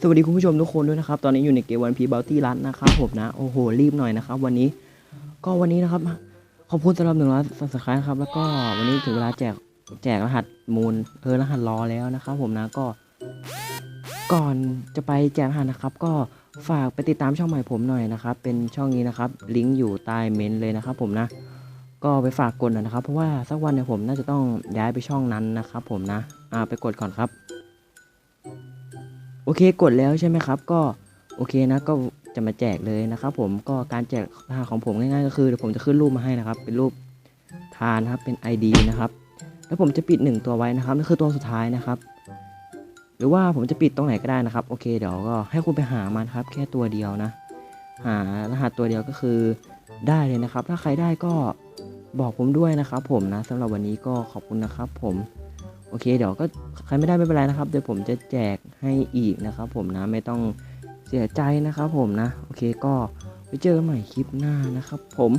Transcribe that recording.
สวัสดีคุณผู้ชมทุกคนด้วยนะครับ ตอนนี้อยู่ในเกมวันพีบัลตี้รันนะครับผมนะ โอ้โห รีบหน่อยนะครับ วันนี้ ก็วันนี้นะครับ ขอบคุณสำหรับหนึ่งร้อยสับสไครต์ครับ แล้วก็วันนี้ถึงเวลาแจก แจกรหัสมูล เออ รหัสรอแล้วนะครับผมนะ ก็ ก่อนจะไปแจกรหัสนะครับ ก็ฝากไปติดตามช่องใหม่ผมหน่อยนะครับ เป็นช่องนี้นะครับ ลิงก์อยู่ใต้เมนเลยนะครับ ผมนะ ก็ไปฝากกดหน่อยนะครับ เพราะว่าสักวันเนี่ยผมน่าจะต้องย้ายไปช่องนั้นนะครับ ผมนะ อ่า ไปกดก่อนครับ โอเคกดแล้วใช่ไหมครับ ก็โอเคนะก็จะมาแจกเลยนะครับ ผมก็การแจกรหัสของผมง่ายๆก็คือเดี๋ยวผมจะขึ้นรูปมาให้นะครับ เป็นรูปทานนะครับเป็น ID นะครับ แล้วผมจะปิดหนึ่งตัวไว้นะครับนั่นคือตัวสุดท้ายนะครับ หรือว่าผมจะปิดตรงไหนก็ได้นะครับ โอเคเดี๋ยวก็ให้คุณไปหามันครับ แค่ตัวเดียวนะ หารหัสตัวเดียวก็คือได้เลยนะครับ ถ้าใครได้ก็บอกผมด้วยนะครับ ผมนะสำหรับวันนี้ก็ขอบคุณนะครับ ผม โอเค เดี๋ยวก็ใครไม่ได้ไม่เป็นไรนะครับ เดี๋ยวผมจะแจกให้อีกนะครับ ผมนะไม่ต้องเสียใจนะครับผมนะ โอเคก็ไปเจอกันใหม่คลิปหน้านะครับ ผม